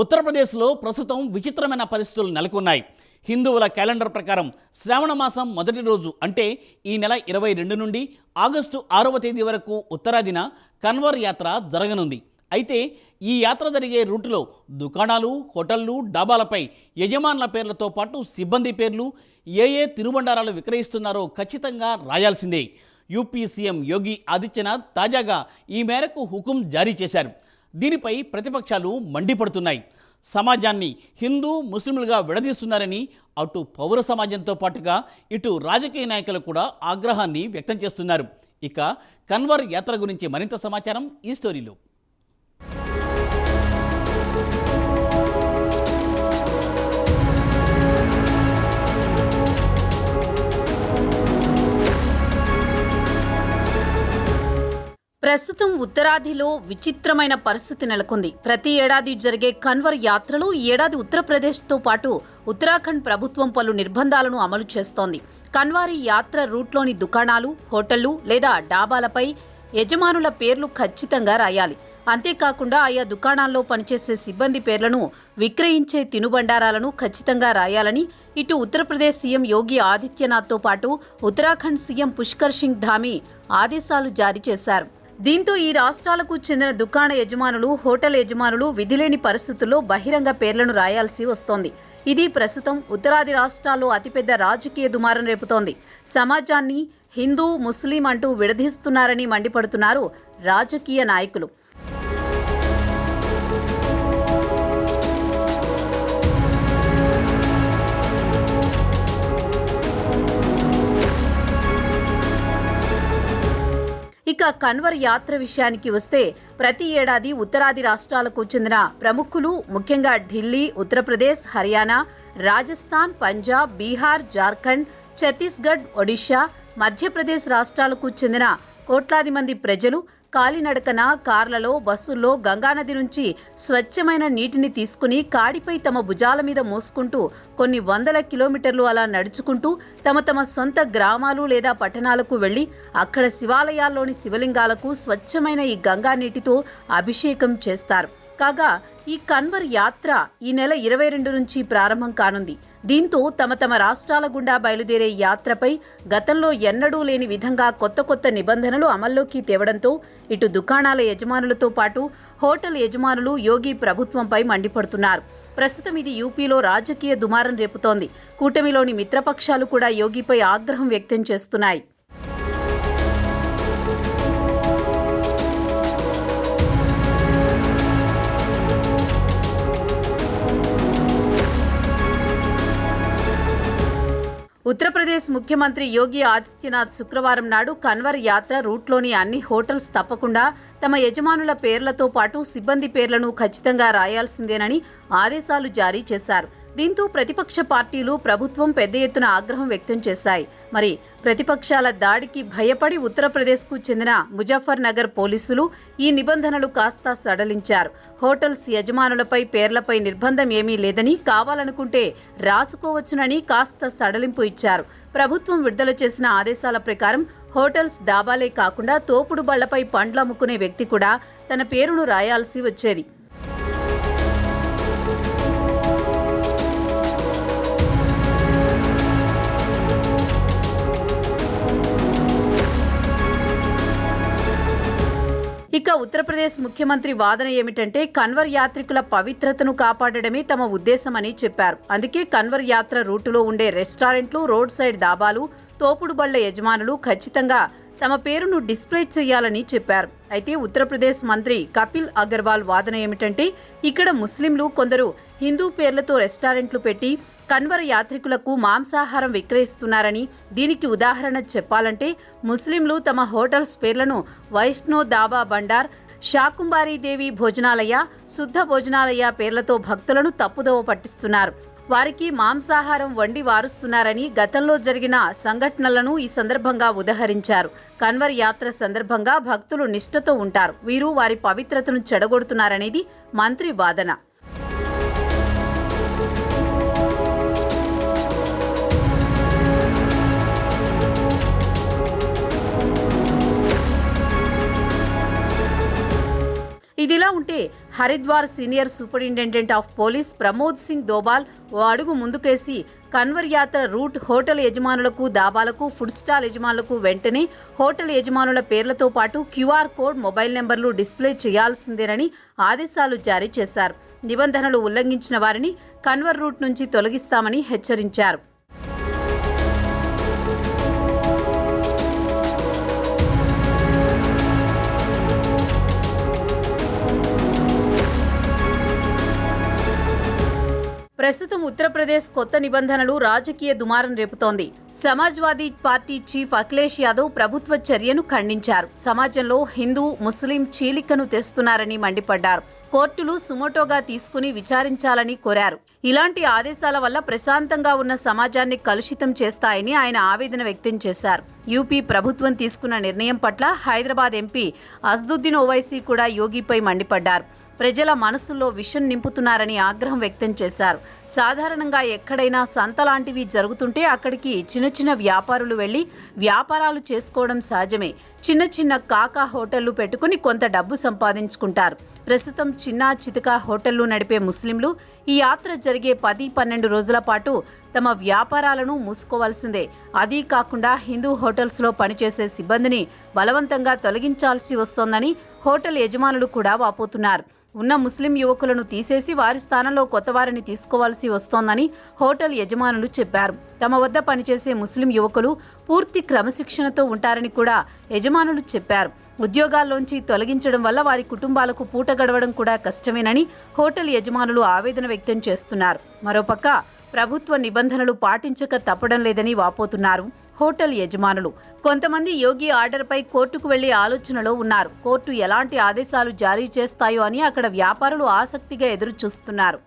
ఉత్తరప్రదేశ్లో ప్రస్తుతం విచిత్రమైన పరిస్థితులు నెలకొన్నాయి. హిందువుల క్యాలెండర్ ప్రకారం శ్రావణ మాసం మొదటి రోజు అంటే ఈ నెల ఇరవై రెండు నుండి ఆగస్టు ఆరవ తేదీ వరకు ఉత్తరాదిన కన్వర్ యాత్ర జరగనుంది. అయితే ఈ యాత్ర జరిగే రూటులో దుకాణాలు హోటళ్ళు డాబాలపై యజమానుల పేర్లతో పాటు సిబ్బంది పేర్లు ఏ ఏ తిరుబండారాలు విక్రయిస్తున్నారో ఖచ్చితంగా రాయాల్సిందే. యూపీ సీఎం యోగి ఆదిత్యనాథ్ తాజాగా ఈ మేరకు హుకుం జారీ చేశారు. దీనిపై ప్రతిపక్షాలు మండిపడుతున్నాయి. సమాజాన్ని హిందూ ముస్లింలుగా విడదీస్తున్నారని అటు పౌర సమాజంతో పాటుగా ఇటు రాజకీయ నాయకులు కూడా ఆగ్రహాన్ని వ్యక్తం చేస్తున్నారు. ఇక కన్వర్ యాత్ర గురించి మరింత సమాచారం ఈ స్టోరీలో. ప్రస్తుతం ఉత్తరాదిలో విచిత్రమైన పరిస్థితి నెలకొంది. ప్రతి ఏడాది జరిగే కన్వర్ యాత్రలో ఈ ఏడాది ఉత్తరప్రదేశ్తో పాటు ఉత్తరాఖండ్ ప్రభుత్వం పలు నిర్బంధాలను అమలు చేస్తోంది. కన్వారీ యాత్ర రూట్లోని దుకాణాలు హోటళ్ళు లేదా డాబాలపై యజమానుల పేర్లు ఖచ్చితంగా రాయాలి. అంతేకాకుండా ఆయా దుకాణాల్లో పనిచేసే సిబ్బంది పేర్లను విక్రయించే తినుబండారాలను ఖచ్చితంగా రాయాలని ఇటు ఉత్తరప్రదేశ్ సీఎం యోగి ఆదిత్యనాథ్తో పాటు ఉత్తరాఖండ్ సీఎం పుష్కర్ సింగ్ ధామి ఆదేశాలు జారీ చేశారు. దీంతో ఈ రాష్ట్రాలకు చెందిన దుకాణ యజమానులు హోటల్ యజమానులు విధిలేని పరిస్థితుల్లో బహిరంగ పేర్లను రాయాల్సి వస్తోంది. ఇది ప్రస్తుతం ఉత్తరాది రాష్ట్రాల్లో అతిపెద్ద రాజకీయ దుమారం రేపుతోంది. సమాజాన్ని హిందూ ముస్లిం అంటూ విడదీస్తున్నారని మండిపడుతున్నారు రాజకీయ నాయకులు. ఇక కన్వర్ యాత్ర విషయానికి వస్తే ప్రతి ఏడాది ఉత్తరాది రాష్ట్రాలకు చెందిన ప్రముఖులు ముఖ్యంగా ఢిల్లీ ఉత్తరప్రదేశ్ హర్యానా రాజస్థాన్ పంజాబ్ బీహార్ జార్ఖండ్ ఛత్తీస్గఢ్ ఒడిషా మధ్యప్రదేశ్ రాష్ట్రాలకు చెందిన కోట్లాది మంది ప్రజలు కాలినడకన కార్లలో బస్సుల్లో గంగానది నుంచి స్వచ్ఛమైన నీటిని తీసుకుని కాడిపై తమ భుజాల మీద మోసుకుంటూ కొన్ని వందల కిలోమీటర్లు అలా నడుచుకుంటూ తమ తమ సొంత గ్రామాలు లేదా పట్టణాలకు వెళ్ళి అక్కడ శివాలయాల్లోని శివలింగాలకు స్వచ్ఛమైన ఈ గంగా నీటితో అభిషేకం చేస్తారు. కాగా ఈ కన్వర్ యాత్ర ఈ నెల ఇరవై రెండు నుంచి ప్రారంభం కానుంది. దీంతో తమ తమ రాష్ట్రాల గుండా బయలుదేరే యాత్రపై గతంలో ఎన్నడూ లేని విధంగా కొత్త కొత్త నిబంధనలు అమల్లోకి తేవడంతో ఇటు దుకాణాల యజమానులతో పాటు హోటల్ యజమానులు యోగి ప్రభుత్వంపై మండిపడుతున్నారు. ప్రస్తుతం ఇది యూపీలో రాజకీయ దుమారం రేపుతోంది. కూటమిలోని మిత్రపక్షాలు కూడా యోగిపై ఆగ్రహం వ్యక్తం చేస్తున్నాయి. ఉత్తరప్రదేశ్ ముఖ్యమంత్రి యోగి ఆదిత్యనాథ్ శుక్రవారం నాడు కన్వర్ యాత్ర రూట్లోని అన్ని హోటల్స్ తప్పకుండా తమ యజమానుల పేర్లతో పాటు సిబ్బంది పేర్లను ఖచ్చితంగా రాయాల్సిందేనని ఆదేశాలు జారీ చేశారు. దీంతో ప్రతిపక్ష పార్టీలు ప్రభుత్వం పెద్ద ఎత్తున ఆగ్రహం వ్యక్తం చేశాయి. మరి ప్రతిపక్షాల దాడికి భయపడి ఉత్తరప్రదేశ్కు చెందిన ముజఫర్ నగర్ పోలీసులు ఈ నిబంధనలు కాస్త సడలించారు. హోటల్స్ యజమానులపై పేర్లపై నిర్బంధం ఏమీ లేదని కావాలనుకుంటే రాసుకోవచ్చునని కాస్త సడలింపు ఇచ్చారు. ప్రభుత్వం విడుదల చేసిన ఆదేశాల ప్రకారం హోటల్స్ దాబాలే కాకుండా తోపుడు బళ్ళపై పండ్లు అమ్ముకునే వ్యక్తి కూడా తన పేరును రాయాల్సి వచ్చేది. ఇక ఉత్తరప్రదేశ్ ముఖ్యమంత్రి వాదన ఏమిటంటే కన్వర్ యాత్రికుల పవిత్రతను కాపాడడమే తమ ఉద్దేశమని చెప్పారు. అందుకే కన్వర్ యాత్ర రూటులో ఉండే రెస్టారెంట్లు రోడ్ సైడ్ దాబాలు తోపుడు బళ్ళ యజమానులు ఖచ్చితంగా తమ పేరును డిస్ప్లే చేయాలని చెప్పారు. అయితే ఉత్తరప్రదేశ్ మంత్రి కపిల్ అగర్వాల్ వాదన ఏమిటంటే ఇక్కడ ముస్లింలు కొందరు హిందూ పేర్లతో రెస్టారెంట్లు పెట్టి కన్వర యాత్రికులకు మాంసాహారం విక్రయిస్తున్నారని దీనికి ఉదాహరణ చెప్పాలంటే ముస్లింలు తమ హోటల్స్ పేర్లను వైష్ణో దాబా బండార్ శాకుంబారీదేవి భోజనాలయ శుద్ధ భోజనాలయ పేర్లతో భక్తులను తప్పుదోవ పట్టిస్తున్నారు. వారికి మాంసాహారం వండి వారుస్తున్నారని గతంలో జరిగిన సంఘటనలను ఈ సందర్భంగా ఉదహరించారు. కన్వర్ యాత్ర సందర్భంగా భక్తులు నిష్ఠతో ఉంటారు. వీరు వారి పవిత్రతను చెడగొడుతున్నారనేది మంత్రి వాదన. ఇదిలా ఉంటే Haridwar senior superintendent of police Pramod Singh Dobal ఓ అడుగు ముందుకేసి కన్వర్ యాత్ర రూట్ హోటల్ యజమానులకు దాబాలకు ఫుడ్ స్టాల్ యజమానులకు వెంటనే హోటల్ యజమానుల పేర్లతో పాటు క్యూఆర్ కోడ్ మొబైల్ నెంబర్లు డిస్ప్లే చేయాల్సిందేనని ఆదేశాలు జారీ చేశారు. నిబంధనలు ఉల్లంఘించిన వారిని కన్వర్ రూట్ నుంచి తొలగిస్తామని హెచ్చరించారు. ప్రస్తుతం ఉత్తరప్రదేశ్ కొత్త నిబంధనలు రాజకీయ దుమారం రేపుతోంది. సమాజ్వాదీ పార్టీ చీఫ్ అఖిలేష్ యాదవ్ ప్రభుత్వ చర్యను ఖండించారు. సమాజంలో హిందూ ముస్లిం చీలికను తెస్తున్నారని మండిపడ్డారు. కోర్టులు సుమోటోగా తీసుకుని విచారించాలని కోరారు. ఇలాంటి ఆదేశాల వల్ల ప్రశాంతంగా ఉన్న సమాజాన్ని కలుషితం చేస్తాయని ఆయన ఆవేదన వ్యక్తం చేశారు. యూపీ ప్రభుత్వం తీసుకున్న నిర్ణయం పట్ల హైదరాబాద్ ఎంపీ అస్దుద్దీన్ ఓవైసీ కూడా యోగిపై మండిపడ్డారు. ప్రజల మనసుల్లో విషం నింపుతున్నారని ఆగ్రహం వ్యక్తం చేశారు. సాధారణంగా ఎక్కడైనా సంత లాంటివి జరుగుతుంటే అక్కడికి చిన్న చిన్న వ్యాపారులు వెళ్ళి వ్యాపారాలు చేసుకోవడం సహజమే. చిన్న చిన్న కాకా హోటళ్ళు పెట్టుకుని కొంత డబ్బు సంపాదించుకుంటారు. ప్రస్తుతం చిన్న చితకా హోటళ్ళు నడిపే ముస్లింలు ఈ యాత్ర జరిగే పది పన్నెండు రోజుల పాటు తమ వ్యాపారాలను మూసుకోవాల్సిందే. అదీ కాకుండా హిందూ హోటల్స్లో పనిచేసే సిబ్బందిని బలవంతంగా తొలగించాల్సి వస్తోందని హోటల్ యజమానులు కూడా వాపోతున్నారు. ఉన్న ముస్లిం యువకులను తీసేసి వారి స్థానంలో కొత్త వారిని తీసుకోవాల్సి వస్తోందని హోటల్ యజమానులు చెప్పారు. తమ వద్ద పనిచేసే ముస్లిం యువకులు పూర్తి క్రమశిక్షణతో ఉంటారని కూడా యజమానులు చెప్పారు. ఉద్యోగాల్లోంచి తొలగించడం వల్ల వారి కుటుంబాలకు పూట గడవడం కూడా కష్టమేనని హోటల్ యజమానులు ఆవేదన వ్యక్తం చేస్తున్నారు. మరోపక్క ప్రభుత్వ నిబంధనలు పాటించక తప్పడం లేదని వాపోతున్నారు హోటల్ యజమానులు. కొంతమంది యోగి ఆర్డర్పై కోర్టుకు వెళ్ళే ఆలోచనలో ఉన్నారు. కోర్టు ఎలాంటి ఆదేశాలు జారీ చేస్తాయో అని అక్కడ వ్యాపారులు ఆసక్తిగా ఎదురు చూస్తున్నారు